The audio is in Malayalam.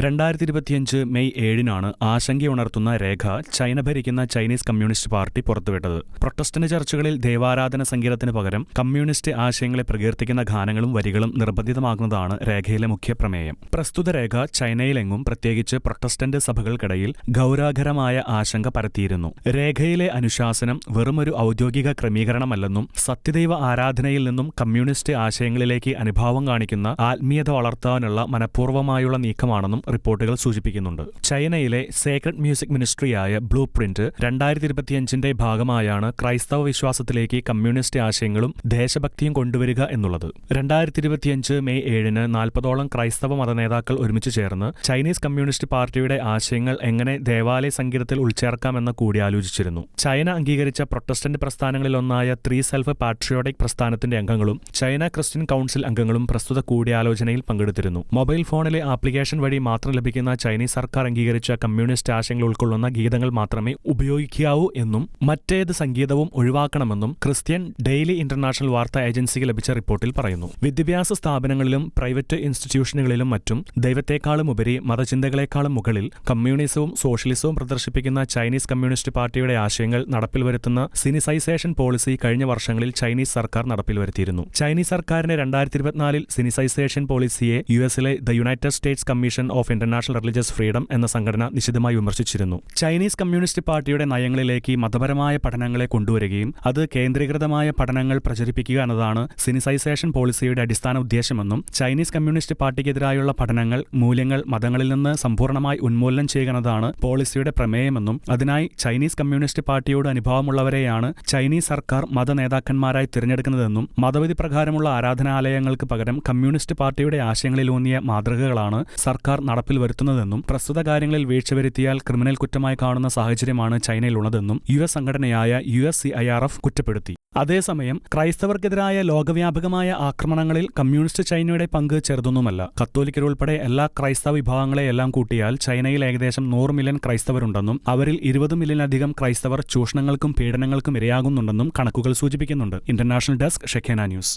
രണ്ടായിരത്തി ഇരുപത്തിയഞ്ച് മെയ് ഏഴിനാണ് ആശങ്കയുണർത്തുന്ന രേഖ ചൈന ഭരിക്കുന്ന ചൈനീസ് കമ്മ്യൂണിസ്റ്റ് പാർട്ടി പുറത്തുവിട്ടത്. പ്രൊട്ടസ്റ്റന്റ് ചർച്ചുകളിൽ ദേവാരാധന സംഗീതത്തിന് പകരം കമ്മ്യൂണിസ്റ്റ് ആശയങ്ങളെ പ്രകീർത്തിക്കുന്ന ഗാനങ്ങളും വരികളും നിർബന്ധിതമാകുന്നതാണ് രേഖയിലെ മുഖ്യ പ്രമേയം. പ്രസ്തുത രേഖ ചൈനയിലെങ്ങും പ്രത്യേകിച്ച് പ്രൊട്ടസ്റ്റന്റ് സഭകൾക്കിടയിൽ ഗൗരാകരമായ ആശങ്ക പരത്തിയിരുന്നു. രേഖയിലെ അനുശാസനം വെറുമൊരു ഔദ്യോഗിക ക്രമീകരണമല്ലെന്നും സത്യദൈവ ആരാധനയിൽ നിന്നും കമ്മ്യൂണിസ്റ്റ് ആശയങ്ങളിലേക്ക് അനുഭാവം കാണിക്കുന്ന ആത്മീയത വളർത്താനുള്ള മനഃപൂർവമായുള്ള നീക്കമാണെന്നും റിപ്പോർട്ടുകൾ സൂചിപ്പിക്കുന്നുണ്ട്. ചൈനയിലെ സേക്രഡ് മ്യൂസിക് മിനിസ്ട്രിയായ ബ്ലൂ പ്രിന്റ് രണ്ടായിരത്തി ഇരുപത്തിയഞ്ചിന്റെ ഭാഗമായാണ് ക്രൈസ്തവ വിശ്വാസത്തിലേക്ക് കമ്മ്യൂണിസ്റ്റ് ആശയങ്ങളും ദേശഭക്തിയും കൊണ്ടുവരിക എന്നുള്ളത്. രണ്ടായിരത്തി ഇരുപത്തിയഞ്ച് മെയ് ഏഴിന് നാൽപ്പതോളം ക്രൈസ്തവ മതനേതാക്കൾ ഒരുമിച്ച് ചേർന്ന് ചൈനീസ് കമ്മ്യൂണിസ്റ്റ് പാർട്ടിയുടെ ആശയങ്ങൾ എങ്ങനെ ദേവാലയ സംഗീതത്തിൽ ഉൾച്ചേർക്കാമെന്ന് കൂടിയാലോചിച്ചിരുന്നു. ചൈന അംഗീകരിച്ച പ്രൊട്ടസ്റ്റന്റ് പ്രസ്ഥാനങ്ങളിലൊന്നായ ത്രീ സെൽഫ് പാട്രിയോട്ടിക് പ്രസ്ഥാനത്തിന്റെ അംഗങ്ങളും ചൈന ക്രിസ്ത്യൻ കൗൺസിൽ അംഗങ്ങളും പ്രസ്തുത കൂടിയാലോചനയിൽ പങ്കെടുത്തിരുന്നു. മൊബൈൽ ഫോണിലെ ആപ്ലിക്കേഷൻ വഴി മാത്രം ലഭിക്കുന്ന ചൈനീസ് സർക്കാർ അംഗീകരിച്ച കമ്മ്യൂണിസ്റ്റ് ആശയങ്ങൾ ഉൾക്കൊള്ളുന്ന ഗീതങ്ങൾ മാത്രമേ ഉപയോഗിക്കാവൂ എന്നും മറ്റേത് സംഗീതവും ഒഴിവാക്കണമെന്നും ക്രിസ്ത്യൻ ഡെയിലി ഇന്റർനാഷണൽ വാർത്താ ഏജൻസിക്ക് ലഭിച്ച റിപ്പോർട്ടിൽ പറയുന്നു. വിദ്യാഭ്യാസ സ്ഥാപനങ്ങളിലും പ്രൈവറ്റ് ഇൻസ്റ്റിറ്റ്യൂഷനുകളിലും മറ്റും ദൈവത്തെക്കാളും ഉപരി മതചിന്തകളെക്കാളും മുകളിൽ കമ്മ്യൂണിസവും സോഷ്യലിസവും പ്രദർശിപ്പിക്കുന്ന ചൈനീസ് കമ്മ്യൂണിസ്റ്റ് പാർട്ടിയുടെ ആശയങ്ങൾ നടപ്പിൽ വരുത്തുന്ന സിനിസൈസേഷൻ പോളിസി കഴിഞ്ഞ വർഷങ്ങളിൽ ചൈനീസ് സർക്കാർ നടപ്പിൽ വരുത്തിയിരുന്നു. ചൈനീസ് സർക്കാരിന്റെ രണ്ടായിരത്തി ഇരുപത്തിനാലിൽ സിനിസൈസേഷൻ പോളിസിയെ യു എസിലെ the United States commission of international religious freedom എന്ന സംഘടന നിശിതമായി വിമർശിച്ചിരുന്നു. ചൈനീസ് കമ്മ്യൂണിസ്റ്റ് പാർട്ടിയുടെ നയങ്ങളിലേക്ക് മതപരമായ പഠനങ്ങളെ കൊണ്ടുവരികയും അത് കേന്ദ്രീകൃതമായ പഠനങ്ങൾ പ്രചരിപ്പിക്കുക എന്നതാണ് സിനിസൈസേഷൻ പോളിസിയുടെ അടിസ്ഥാന ഉദ്ദേശമെന്നും ചൈനീസ് കമ്മ്യൂണിസ്റ്റ് പാർട്ടിക്കെതിരായുള്ള പഠനങ്ങൾ മൂല്യങ്ങൾ മതങ്ങളിൽ നിന്ന് സമ്പൂർണമായി ഉന്മൂലനം ചെയ്യുക എന്നതാണ് പോളിസിയുടെ പ്രമേയമെന്നും അതിനായി ചൈനീസ് കമ്മ്യൂണിസ്റ്റ് പാർട്ടിയോട് അനുഭവമുള്ളവരെയാണ് ചൈനീസ് സർക്കാർ മത നേതാക്കന്മാരായി തിരഞ്ഞെടുക്കുന്നതെന്നും മതവിധി പ്രകാരമുള്ള ആരാധനാലയങ്ങൾക്ക് പകരം കമ്മ്യൂണിസ്റ്റ് പാർട്ടിയുടെ ആശയങ്ങളിലൂന്നിയ മാതൃകകളാണ് സർക്കാർ നടപ്പിൽ വരുത്തുന്നതെന്നും പ്രസ്തുത കാര്യങ്ങളിൽ വീഴ്ച വരുത്തിയാൽ ക്രിമിനൽ കുറ്റമായി കാണുന്ന സാഹചര്യമാണ് ചൈനയിലുള്ളതെന്നും യു എസ് സംഘടനയായ U S C I R F കുറ്റപ്പെടുത്തി. അതേസമയം ക്രൈസ്തവർക്കെതിരായ ലോകവ്യാപകമായ ആക്രമണങ്ങളിൽ കമ്മ്യൂണിസ്റ്റ് ചൈനയുടെ പങ്ക് ചെറുതൊന്നുമല്ല. കത്തോലിക്കരുൾപ്പെടെ എല്ലാ ക്രൈസ്തവ വിഭാഗങ്ങളെയെല്ലാം കൂട്ടിയാൽ ചൈനയിൽ ഏകദേശം നൂറ് മില്യൺ ക്രൈസ്തവരുണ്ടെന്നും അവരിൽ ഇരുപത് മില്യണിലധികം ക്രൈസ്തവർ ചൂഷണങ്ങൾക്കും പീഡനങ്ങൾക്കും ഇരയാകുന്നുണ്ടെന്നും കണക്കുകൾ സൂചിപ്പിക്കുന്നുണ്ട്. International desk Shekinah news.